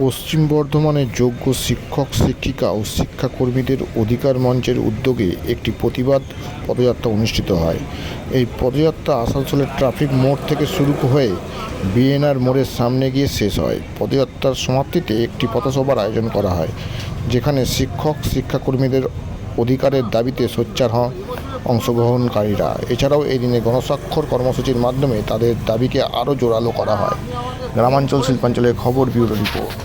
পশ্চিম বর্ধমানের যোগ্য শিক্ষক, শিক্ষিকা ও শিক্ষাকর্মীদের অধিকার মঞ্চের উদ্যোগে একটি প্রতিবাদ পদযাত্রা অনুষ্ঠিত হয়। এই পদযাত্রা আসানসোলের ট্রাফিক মোড় থেকে শুরু হয়ে বিএনআর মোড়ের সামনে গিয়ে শেষ হয়। পদযাত্রার সমাপ্তিতে একটি পথসভার আয়োজন করা হয়, যেখানে শিক্ষক, শিক্ষাকর্মীদের অধিকারের দাবিতে সোচ্চার হন অংশগ্রহণকারীরা। এছাড়াও এই দিনে গণস্বাক্ষর কর্মসূচির মাধ্যমে তাদের দাবিকে আরও জোরালো করা হয়। গ্রামাঞ্চল শিল্পাঞ্চলের খবর ব্যুরো রিপোর্ট।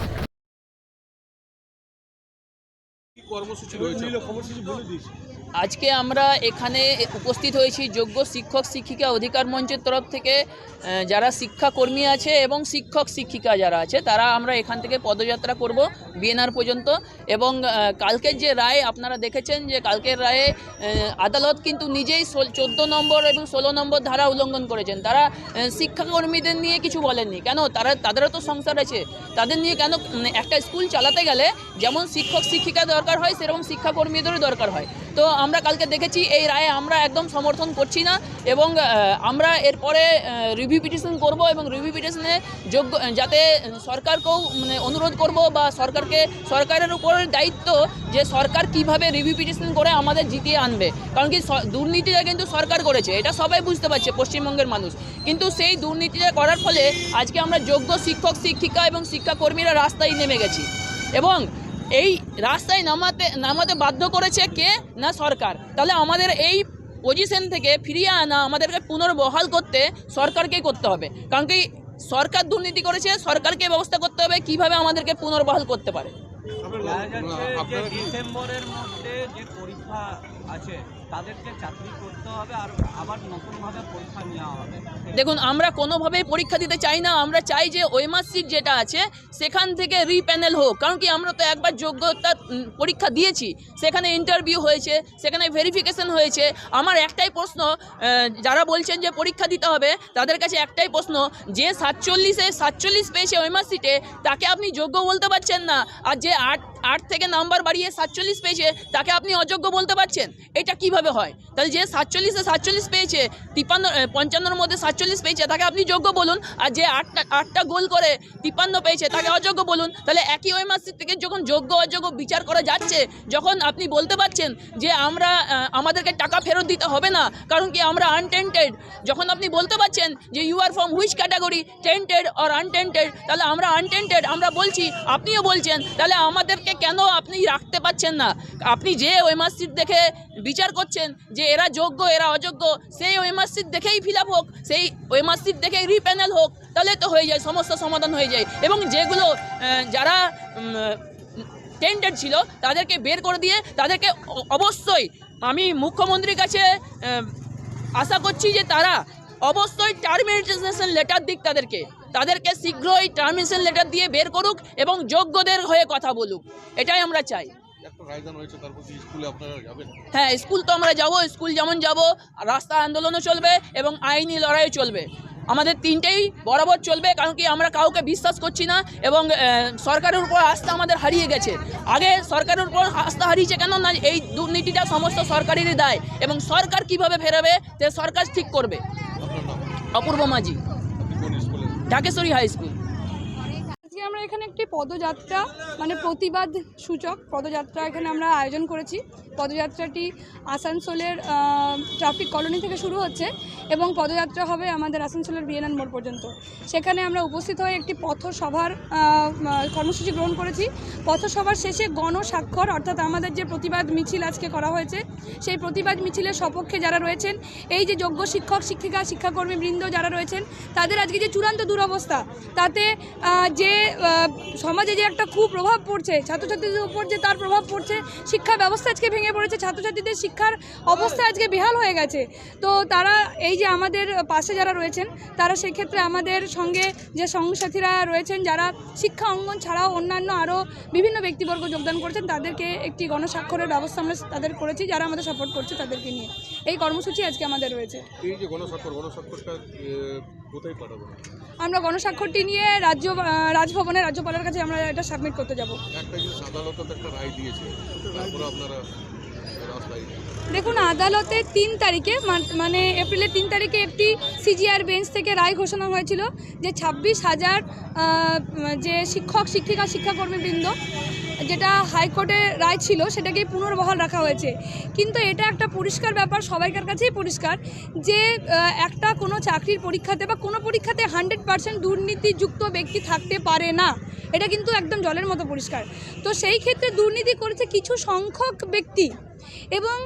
কর্মসূচি রয়েছে। আজকে আমরা এখানে উপস্থিত হয়েছি যোগ্য শিক্ষক শিক্ষিকা অধিকার মঞ্চের তরফ থেকে যারা শিক্ষাকর্মী আছে এবং শিক্ষক শিক্ষিকা যারা আছে, তারা আমরা এখান থেকে পদযাত্রা করব বিএনআর পর্যন্ত। এবং কালকের যে রায়, আপনারা দেখেছেন যে কালকের রায়ে আদালত কিন্তু নিজেই চোদ্দ নম্বর এবং ষোলো নম্বর ধারা উল্লঙ্ঘন করেছেন। তারা শিক্ষাকর্মীদের নিয়ে কিছু বলেননি। কেন? তারা, তাদেরও তো সংসার আছে। তাদের নিয়ে কেন? একটা স্কুল চালাতে গেলে যেমন শিক্ষক শিক্ষিকা দরকার হয়, সেরকম শিক্ষাকর্মীদেরও দরকার হয়। তো আমরা কালকে দেখেছি, এই রায়ে আমরা একদম সমর্থন করছি না এবং আমরা এরপরে রিভিউ পিটিশন করব এবং রিভিউ পিটিশনে যোগ্য, যাতে সরকারকেও মানে অনুরোধ করব বা সরকারকে, সরকারের উপর দায়িত্ব যে সরকার কীভাবে রিভিউ পিটিশন করে আমাদের জিতিয়ে আনবে। কারণ কি দুর্নীতিটা কিন্তু সরকার করেছে, এটা সবাই বুঝতে পারছে, পশ্চিমবঙ্গের মানুষ। কিন্তু সেই দুর্নীতিটা করার ফলে আজকে আমরা যোগ্য শিক্ষক, শিক্ষিকা এবং শিক্ষাকর্মীরা রাস্তায় নেমে গেছি। এবং এই রাস্তায় নামাতে নামাতে বাধ্য করেছে কে? না সরকার। তাহলে আমাদের এই পজিশন থেকে ফিরিয়ে আনা আমাদেরকে পুনর্বহাল করতে সরকারকেই করতে হবে। কারণ কি সরকার দুর্নীতি করেছে সরকারকে ব্যবস্থা করতে হবে কীভাবে আমাদেরকে পুনর্বহাল করতে পারে? ডিসেম্বরের মধ্যে যে পরীক্ষা আছে তাদেরকে চাকরি করতে হবে আর আবার নতুনভাবে পরীক্ষা নেওয়া হবে। দেখুন, আমরা কোনোভাবেই পরীক্ষা দিতে চাই না। আমরা চাই যে ওয়েমার সিট যেটা আছে, সেখান থেকে রিপ্যানেল হোক। কারণ কি, আমরা তো একবার যোগ্যতা পরীক্ষা দিয়েছি। সেখানে ইন্টারভিউ হয়েছে, সেখানে ভেরিফিকেশন হয়েছে। আমার একটাই প্রশ্ন যারা বলছেন যে পরীক্ষা দিতে হবে, তাদের কাছে একটাই প্রশ্ন, যে সাতচল্লিশে, সাতচল্লিশ পেয়েছে ওয়েমার সিটে তাকে আপনি যোগ্য বলতে পারছেন না। আর যে আট আট থেকে নাম্বার বাড়িয়ে সাতচল্লিশ পেয়েছে, তাকে আপনি অযোগ্য বলতে পারছেন? এটা কীভাবে হয়? তাহলে যে সাতচল্লিশে সাতচল্লিশ পেয়েছে তিপ্পান্ন পঞ্চান্নর মধ্যে সাতচল্লিশ পেয়েছে, তাকে আপনি যোগ্য বলুন। আর যে আটটা আটটা গোল করে তিপ্পান্ন পেয়েছে, তাকে অযোগ্য বলুন। তাহলে একই ওই মাস থেকে যখন যোগ্য অযোগ্য বিচার করা যাচ্ছে, যখন আপনি বলতে পারছেন যে আমরা আমাদেরকে টাকা ফেরত দিতে হবে না, কারণ কি আমরা আনটেন্টেড যখন আপনি বলতে পারছেন যে you are from which category tainted or untainted তাহলে আমরা আনটেন্টেড আমরা বলছি, আপনিও বলছেন, তাহলে আমাদেরকে কেন আপনি রাখতে পারছেন না? আপনি যে ওই মাসিট দেখে বিচার করছেন যে এরা যোগ্য, এরা অযোগ্য, সেই ওই মাসিট দেখেই ফিল হোক, সেই ওই মাসিট দেখেই রিপ্যানেল হোক, তাহলে তো হয়ে যায় সমস্যা সমাধান হয়ে যায়। এবং যেগুলো যারা টেন্টেড ছিল, তাদেরকে বের করে দিয়ে তাদেরকে অবশ্যই আমি মুখ্যমন্ত্রীর কাছে আশা করছি যে তারা অবশ্যই টার্মিনেশন লেটার দিক তাদেরকে। তাদেরকে শীঘ্রই টার্মিনেশন লেটার দিয়ে বের করুক এবং যোগ্যদের হয়ে কথা বলুক। এটাই আমরা চাই। হ্যাঁ স্কুল তো আমরা যাব স্কুল যেমন যাব রাস্তা আন্দোলনও চলবে এবং আইনি লড়াইও চলবে। আমাদের তিনটেই বরাবর চলবে কারণ কি আমরা কাউকে বিশ্বাস করছি না এবং সরকারের উপর আস্থা আমাদের হারিয়ে গেছে। আগে সরকারের উপর আস্থা হারিয়েছে কেন? না এই দুর্নীতিটা সমস্ত সরকারেরই দায় এবং সরকার কীভাবে ফেরাবে সে সরকার ঠিক করবে। অপূর্ব মাঝি। Dhakeshwari high school. আমরা এখানে একটি পদযাত্রা মানে প্রতিবাদ সূচক পদযাত্রা এখানে আমরা আয়োজন করেছি। পদযাত্রাটি আসানসোলের ট্রাফিক কলোনি থেকে শুরু হচ্ছে এবং পদযাত্রা হবে আমাদের আসানসোলের বিএনএন মোড় পর্যন্ত। সেখানে আমরা উপস্থিত হয়ে একটি পথসভার কর্মসূচি গ্রহণ করেছি। পথসভার শেষে গণস্বাক্ষর, অর্থাৎ আমাদের যে প্রতিবাদ মিছিল আজকে করা হয়েছে, সেই প্রতিবাদ মিছিলের সপক্ষে যারা রয়েছেন, এই যে যোগ্য শিক্ষক, শিক্ষিকা শিক্ষাকর্মী বৃন্দ যারা রয়েছেন, তাদের আজকে যে চূড়ান্ত দুরবস্থা, তাতে যে সমাজে যে একটা খুব প্রভাব পড়ছে, ছাত্রছাত্রীদের উপর যে তার প্রভাব পড়ছে, শিক্ষা ব্যবস্থা আজকে ভেঙে পড়েছে, ছাত্রছাত্রীদের শিক্ষার অবস্থা আজকে বেহাল হয়ে গেছে। তো তারা এই যে আমাদের পাশে যারা রয়েছেন, তারা সেক্ষেত্রে আমাদের সঙ্গে যে সঙ্গসাথীরা রয়েছেন, যারা শিক্ষা অঙ্গন ছাড়াও অন্যান্য আরও বিভিন্ন ব্যক্তিবর্গ যোগদান করেছেন, তাদেরকে একটি গণস্বাক্ষরের ব্যবস্থা আমরা তাদের করেছি, যারা আমাদের সাপোর্ট করছে তাদেরকে নিয়ে। এই কর্মসূচি আজকে আমাদের রয়েছে। এই যে গণস্বাক্ষর, গণস্বাক্ষরটা কোথায় পাঠাবেন আমরা গণস্বাক্ষরটি নিয়ে রাজ্য রাজভবনে রাজ্যপালের কাছে আমরা এটা সাবমিট করতে যাব। একটা জিনিস আদালত একটা রায় দিয়েছে তারপরে আপনারা দেখুন আদালতে তিন তারিখে মান- মানে এপ্রিলের তিন তারিখে একটি সিজিআর বেঞ্চ থেকে রায় ঘোষণা হয়েছিল যে ছাব্বিশ হাজার যে শিক্ষক শিক্ষিকা শিক্ষাকর্মীবৃন্দ যেটা হাইকোর্টের রায় ছিল, সেটাকেই পুনর্বহাল রাখা হয়েছে। কিন্তু এটা একটা পরিষ্কার ব্যাপার, সবাইকার কাছেই পরিষ্কার যে একটা কোনো চাকরির পরীক্ষাতে বা কোনো পরীক্ষাতে হান্ড্রেড পার্সেন্ট দুর্নীতিযুক্ত ব্যক্তি থাকতে পারে না। এটা কিন্তু একদম জলের মতো পরিষ্কার। তো সেই ক্ষেত্রে দুর্নীতি করেছে কিছু সংখ্যক ব্যক্তি এবং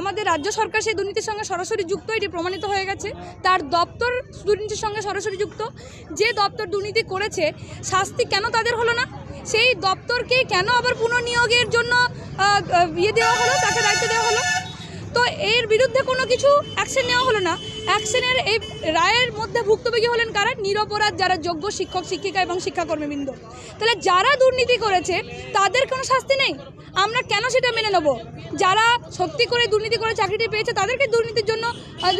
আমাদের রাজ্য সরকার সেই দুর্নীতির সঙ্গে সরাসরি যুক্ত, এটি প্রমাণিত হয়ে গেছে। তার দপ্তর দুর্নীতির সঙ্গে সরাসরি যুক্ত। যে দপ্তর দুর্নীতি করেছে, শাস্তি কেন তাদের হলো না? সেই দপ্তরকে কেন আবার পুনর্নিয়োগের জন্য ইয়ে দেওয়া হলো, তাকে দায়িত্ব দেওয়া হলো? তো এর বিরুদ্ধে কোনো কিছু অ্যাকশন নেওয়া হলো না। অ্যাকশনের এই রায়ের মধ্যে ভুক্তভোগী হলেন কারা? নিরপরাধ যারা যোগ্য শিক্ষক, শিক্ষিকা এবং শিক্ষাকর্মীবৃন্দ। তাহলে যারা দুর্নীতি করেছে, তাদের কোনো শাস্তি নেই? আমরা কেন সেটা মেনে নেব? যারা সত্যি করে দুর্নীতি করে চাকরিটি পেয়েছে, তাদেরকে দুর্নীতির জন্য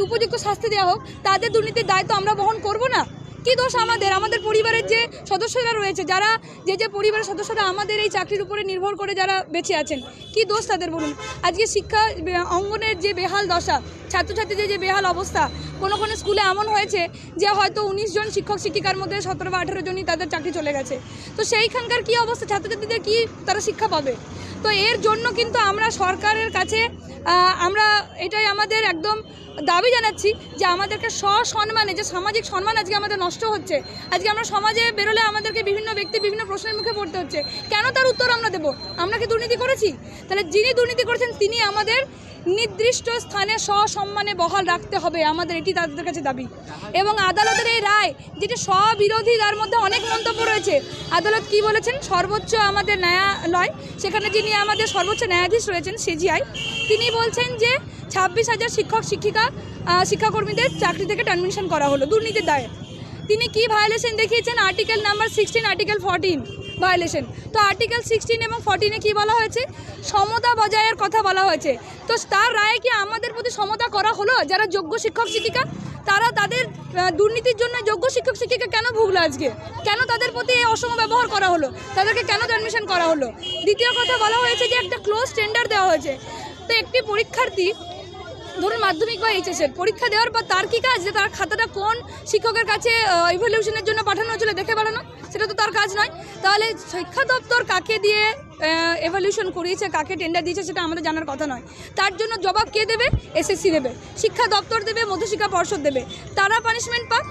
উপযুক্ত শাস্তি দেওয়া হোক। তাদের দুর্নীতির দায়িত্ব আমরা বহন করব না। কি দোষ আমাদের আমাদের পরিবারের যে সদস্যরা রয়েছে, যারা যে যে পরিবারের সদস্যরা আমাদের এই চাকরির উপরে নির্ভর করে যারা বেঁচে আছেন, কি দোষ তাদের বলুন? আজকে শিক্ষা, অঙ্গনের যে বেহাল দশা, ছাত্রছাত্রীদের যে বেহাল অবস্থা, কোনো কোনো স্কুলে এমন হয়েছে যে হয়তো উনিশ জন শিক্ষক শিক্ষিকার মধ্যে সতেরো বা আঠেরো জনই তাদের চাকরি চলে গেছে। তো সেইখানকার কি অবস্থা? ছাত্রছাত্রীদের কি তারা শিক্ষা পাবে? তো এর জন্য কিন্তু আমরা সরকারের কাছে আমরা এটাই আমাদের একদম দাবি জানাচ্ছি যে আমাদেরকে সসম্মানে, যে সামাজিক সম্মান আজকে আমাদের নষ্ট হচ্ছে। আজকে আমরা সমাজে বেরোলে আমাদেরকে বিভিন্ন ব্যক্তি বিভিন্ন প্রশ্নের মুখে পড়তে হচ্ছে। কেন তার উত্তর আমরা দেবো? আমরা কি দুর্নীতি করেছি? তাহলে যিনি দুর্নীতি করেছেন, তিনি আমাদের নির্দিষ্ট স্থানে সসম্মানে বহাল রাখতে হবে, আমাদের এটি তাদের কাছে দাবি। এবং আদালতের এই রায়, যেটি স্ববিরোধী, তার মধ্যে অনেক মন্তব্য রয়েছে। আদালত কি বলেছেন? সর্বোচ্চ আমাদের ন্যায়ালয় সেখানে যিনি আমাদের সর্বোচ্চ ন্যায়াধীশ রয়েছেন, সিজিআই, তিনি বলছেন যে ছাব্বিশ হাজার শিক্ষক, শিক্ষিকা শিক্ষাকর্মীদের চাকরি থেকে টার্মিনেশন করা হলো, দুর্নীতির দায়ে। তিনি কি ভায়োলেশন দেখিয়েছেন? Article number sixteen article fourteen violation. তো আর্টিকেল সিক্সটিন এবং ফোরটিনে কি বলা হয়েছে? সমতা বজায়ের কথা বলা হয়েছে। তো তার রায়ে কি আমাদের প্রতি সমতা করা হলো? যারা যোগ্য শিক্ষক শিক্ষিকা, তারা তাদের দুর্নীতির জন্য যোগ্য শিক্ষক শিক্ষিকা কেন ভুগলো আজকে? কেন তাদের প্রতি এই অসম ব্যবহার করা হলো? তাদেরকে কেন অ্যাডমিশন করা হলো? দ্বিতীয় কথা বলা হয়েছে যে একটা ক্লোজ টেন্ডার দেওয়া হয়েছে। তো একটি পরীক্ষার্থী, ধরুন মাধ্যমিক বা এইচএসের পরীক্ষা দেওয়ার পর তার কি কাজ? যে তার খাতাটা কোন শিক্ষকের কাছে ইভলিউশনের জন্য পাঠানো হয়েছিল দেখে বেড়ানো সেটা তো তার কাজ নয়। তাহলে শিক্ষা দপ্তর কাকে দিয়ে এভলিউশন করিয়েছে, কাকে টেন্ডার দিয়েছে সেটা আমাদের জানার কথা নয়। তার জন্য জবাব কে দেবে? এসএসসি দেবে। শিক্ষা দপ্তর দেবে, মধ্যশিক্ষা পর্ষদ দেবে। তারা পানিশমেন্ট পাক।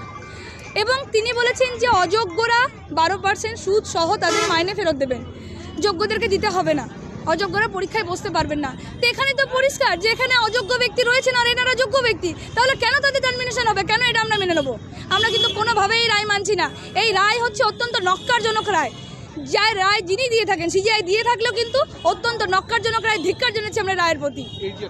এবং তিনি বলেছেন যে অযোগ্যরা বারো পার্সেন্ট সুদ সহ তাদের মাইনে ফেরত দেবেন। যোগ্যদেরকে দিতে হবে না। অযোগ্যরা পরীক্ষায় বসতে পারবেন না। তো এখানে তো পরিষ্কার যে এখানে অযোগ্য ব্যক্তি রয়েছেন আর এনারা যোগ্য ব্যক্তি, তাহলে কেন তাদের টার্মিনেশন হবে? কেন এটা আমরা মেনে নেব? আমরা কিন্তু কোনোভাবেই রায় মানছি না। এই রায় হচ্ছে অত্যন্ত নক্কারজনক রায়। যার রায় যিনি দিয়ে থাকেন সিজিআই দিয়ে থাকলেও কিন্তু অত্যন্ত নক্কারজনক রায় ধিক্কার জানাচ্ছি আমরা রায়ের প্রতি। যে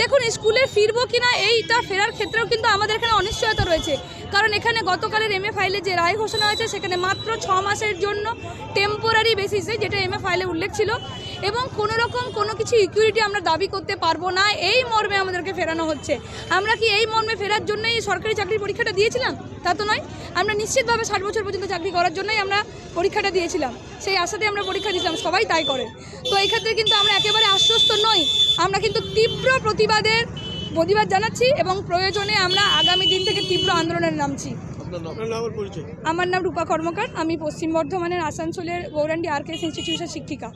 দেখুন স্কুলে ফিরবো কিনা এইটা ফেরার ক্ষেত্রেও কিন্তু আমাদের এখানে অনিশ্চয়তা রয়েছে। কারণ এখানে গতকালের এমএ ফাইলে যে রায় ঘোষণা হয়েছে সেখানে মাত্র ছ মাসের জন্য টেম্পোরারি বেসিসে যেটা এমএ ফাইলে উল্লেখ ছিল এবং কোনো রকম কোনো কিছু ইকুইরিটি আমরা দাবি করতে পারব না। এই মর্মে আমাদেরকে ফেরানো হচ্ছে। আমরা কি এই মর্মে ফেরার জন্যই সরকারি চাকরির পরীক্ষাটা দিয়েছিলাম? তা তো নয়। আমরা নিশ্চিতভাবে ষাট বছর পর্যন্ত চাকরি করার জন্যই আমরা পরীক্ষাটা দিয়েছিলাম। সেই আশাতে আমরা পরীক্ষা দিয়েছিলাম সবাই তাই করে। তো এই ক্ষেত্রে কিন্তু আমরা একেবারে আশ্বস্ত নই। আমরা কিন্তু তীব্র প্রতিবাদের প্রতিবাদ জানাচ্ছি এবং প্রয়োজনে আমরা আগামী দিন থেকে তীব্র আন্দোলনের নামছি। আমার নাম রূপা কর্মকার। আমি পশ্চিম বর্ধমানের আসানসোলের গৌরান্ডি আরকেএস ইনস্টিটিউশন শিক্ষিকা।